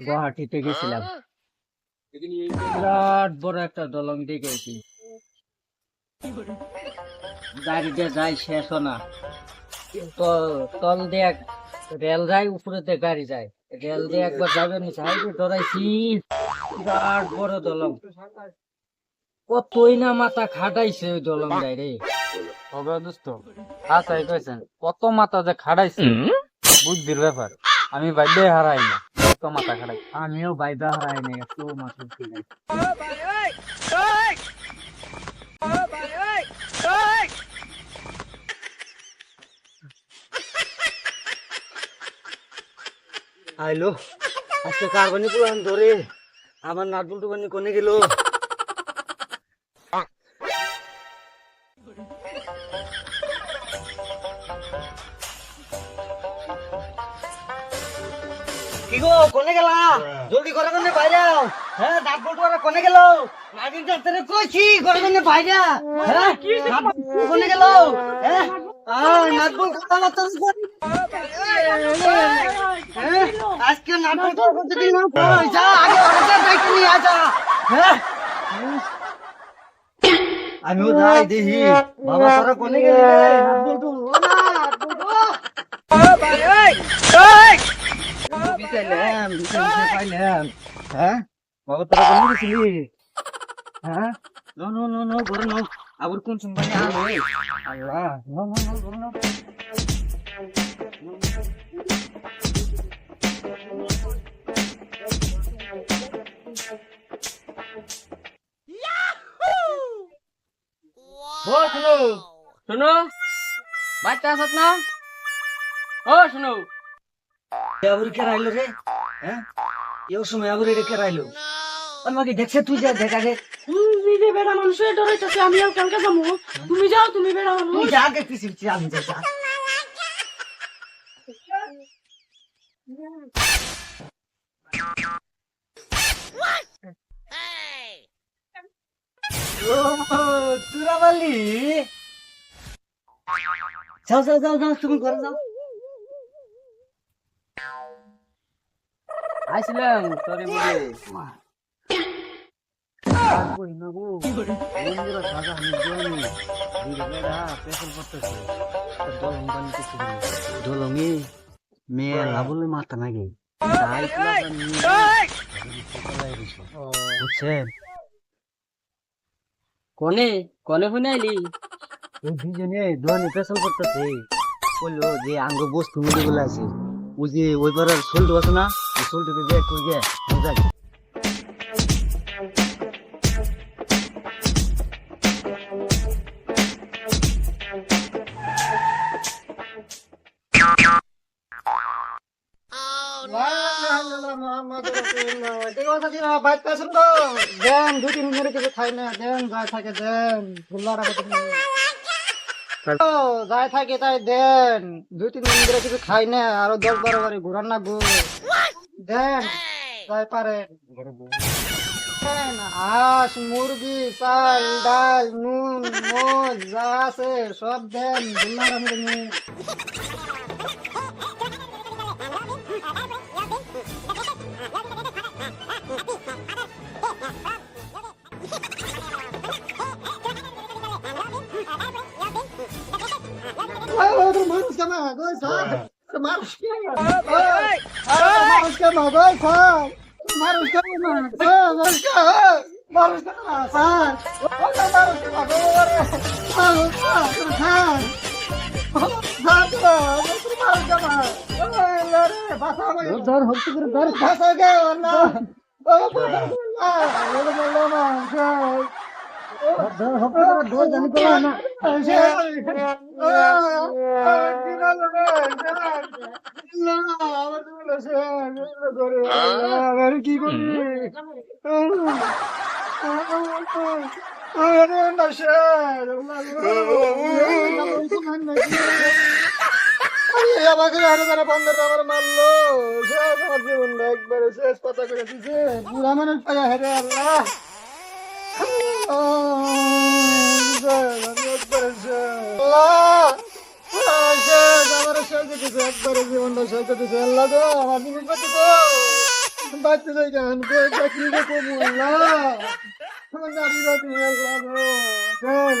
গুয়াহাটিতে গেছিলাম বিরাট বড় একটা দলং গাড়িতে যাই শেষ না তল দিয়ে রেল যায় উপরেতে গাড়ি যায় রেল দিয়ে একবার যাবে বিরাট বড় দলং কতই না মাথা খাটাইছে ওই দলং যায় রে হবে দোস্ত আচ্ছাই কইছেন কত মাথা যে খাড়াইছে বুদ্ধির ব্যাপার। আমি বাইরে হারাই না কত মাথা খাড়াই। আমিও বাইবা হারাই নাই একটু মাথা নাই আইলো আজকে কারবানি পুরান ধরে? আমার নাটবুল টুকানি কোনে গেল? গো কোনে গেলা? জলদি করে কোনে বাইরে হ্যাঁ দাঁত বলতো কোনে গেল? নাগিন ডাক্তারে কইছি করে কোনে বাইরে হ্যাঁ কোনে গেল? হ্যাঁ আয় নাটবল কথা বার্তা আজকে নাটবল তোর করতে দিন না কই যা আগে ওরা দায়িত্ব নিয়ে আজা হ্যাঁ। আমিও যাই দেখি বাবা তোরা কোনে গেলি ও না নাটবল্টু পাইলাম হ্যাঁ? বাবা তোরা কোন গেছিলি হ্যাঁ? নো নো নো নো ঘরে নো। আবার কোন সময় আলো? আল্লাহ নো নো নো ঘরে নো। শুনো। শুনো? বাচ্চা আসাত না? ও শুনো। রে? হ্যাঁ? এই সময় আবার এটা কে রাইলো আমাকে দেখছে তুই যা দেখা গে তুমি যে বেড়া মানুষের ডরাইতেছে আমি আর কালকে যাব। তুমি যাও তুমি বেড়া তুই মানুষ যা দেখতেছিস আমি যা যা। তুরা বলি যাও যাও যাও যাও তুমি ঘরে যাও। আইছিলাম সরি বলে। কই না গো? বন্ধুরা সাজা আমি জমি দিদিরা পেছল করতেছে। দলং বানিতেছে দলঙে মেয়ে লাবলে মাথা নাগে তাই বুঝছেন? কোনে কোনে শুনাইলি এই দুজনে দোকানে পেছল করতেছে। বলল যে আঙ্গ বস্তু মিলে বলে আছে। ওই যে ওই পাড়ার সোলটু আছে না ওই সোলটুকে যে কই গে বুঝাই দেন দুই তিন মিনিট কিছু খাই না দেন যাই থাকে দেন গোল্লার আগে যাই থাকে তাই দেন। দুই, তিন দিন ধরে কিছু খাই না, আরও দশ বারো বারে ঘুরান না গো। দেন, যাই পারে হাঁস মুরগি, চাল, ডাল, নুন মোজ যা আছে, সব দেন। গোল্লার আমাকে নিয়ে মানুষ কেন মানুষ মানুষ কেন মানুষ কেন মানুষ কেন মানুষ কেন মানুষ কেন স্যার ধর হচ্ছে করে ধর ফাঁসা গে না। জানি করে না। কি মারলো শেষ আমার জীবনটা একবারে শেষ কথা করে দিছে বুড়া মানুষ পায়া আল্লাহ আল্লাহ শেষ আমার দিতেছে একবারে জীবনটা শেষ করে দিতেছে আল্লাহ গো আমার জীবন করতে তো বাচ্চা যাই কেন চাকরি করব আল্লাহ আমার নারী বাতি আল্লাহ আমার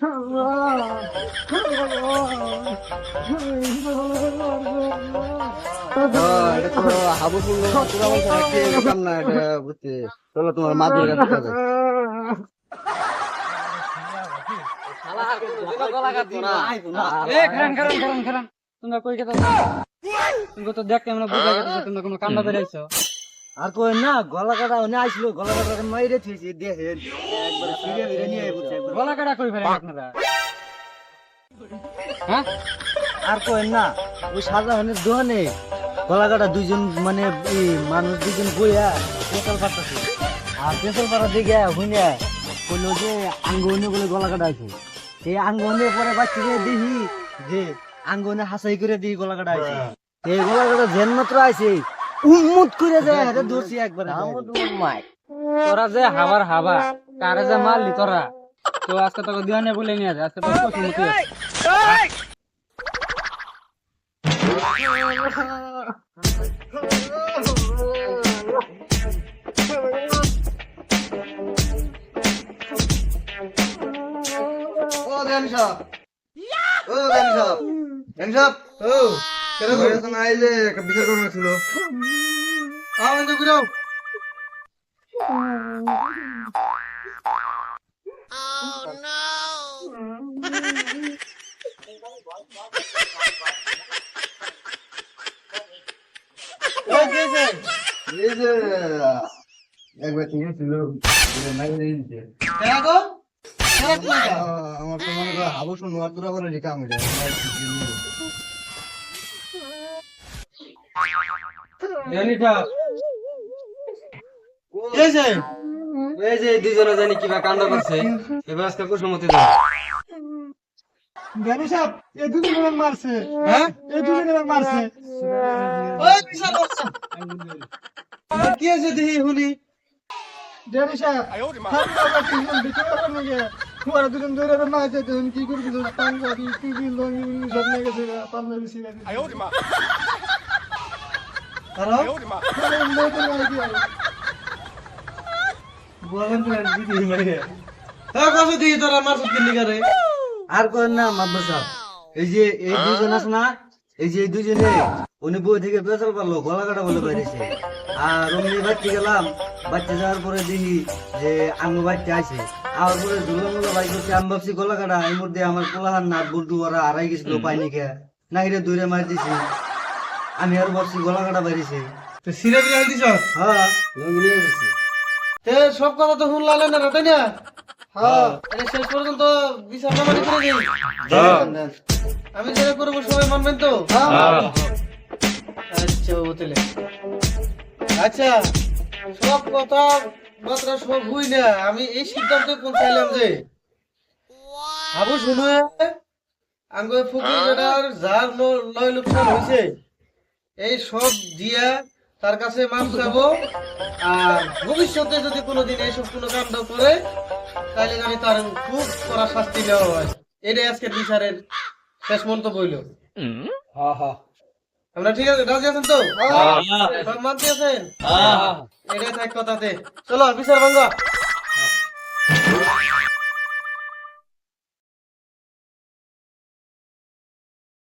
কান্না আর কই না গলা কাটা ওনে আইছিল গলা কাটা মাইরে থুইছি দেখেন। গলা কাটা কই ফেলেন আপনারা। হ্যাঁ? আর কই না ওই সাজাহানের দোকানে গলা কাটা দুইজন মানে মানুষ দুইজন বইয়া পেশাল পাঠাছে আর পেশাল পাড়া দেখে হুইনা কইলো যে আঙ্গনে বলে গলা কাটা আছে। সেই আঙ্গনে পরে বাচ্চা দেখি যে আঙ্গনে হাসাই করে দিই গলা কাটা আছে। এই গলা কাটা জেন মাত্র আছে উন্মুত করে যায় হাতে দোষী একবার। তোরা যে হাবার হাবা। কারে যে মারলি তোরা। তো আজকে তোকে দিওয়ানে বলে নিয়ে যা, আজকে তোর কসম মতো ও জ্ঞানী সাহেব ও জ্ঞানী সাহেব জ্ঞানী সাহেব ও, কেন ঘরে না আইলে একটা বিচার করবে ছিল? এই যে একবার ঠিক ছিল আমার তো মনে করো হাবু শুনো আর তোরা বলে রেখা আমি দিওয়ানিটা এই যে দুজনে জানি কিবা কাণ্ড করছে এবার আজকে কুসুমতি দাও জ্ঞানী সাহেব এই দুজন আমাকে মারছে। হ্যাঁ? এই দুজন আমাকে মারছে। কি আছে দেখি সাহেব ওরা দুজন ধরে মারছে তখন কি করবি? পাঞ্জাবি টুপি লঙ্গি সব নিয়ে গেছে পাঞ্জাবি সিরাজি আর করেন না মাদ্রাস সাহেব এই যে এই দুজন আছে না এই যে এই দুজনে উনি বই থেকে পেছাল পারল গলা কাটা বলে বাইরেছে। আর অমনি বাচ্চা গেলাম বাচ্চা যাওয়ার পরে দেখি যে আঙ্গু বাচ্চা আছে আর পরে বাই করছে আমি ভাবছি গলা কাটা এই মধ্যে আমার কোলাহার নাট বুড্ডু ওরা হারাই গেছিল পাইনি কে না হিরে দূরে মার দিছি আমি আর ভাবছি গলা কাটা বাইরেছে আই দিছ হ্যাঁ। লঙ্গি নিয়ে গেছি তে সব কথা তো শুনলা না তাই না? হ্যাঁ শেষ পর্যন্ত করে দিই আমি যেটা করব সবাই মানবেন তো? আচ্ছা বোতলে আচ্ছা সব কথা মাত্রা সব হই না। আমি এই সিদ্ধান্তে পৌঁছাইলাম যে আবু শুনো আঙ্গ ফুকুর বেটার যার নয় লোকসান হয়েছে এই সব দিয়া তার কাছে মাপ চাবো। আর ভবিষ্যতে যদি কোনোদিন এইসব কোনো কাণ্ড করে তাহলে আমি তার খুব কড়া শাস্তি দেওয়া হয়। এটাই আজকে বিচারের শেষ মন্তব্য হইল। আমরা ঠিক আছে? রাজি আছেন তো? সব মানতে আছেন? এটাই থাক কথাতে। চলো বিচার ভাঙ্গা।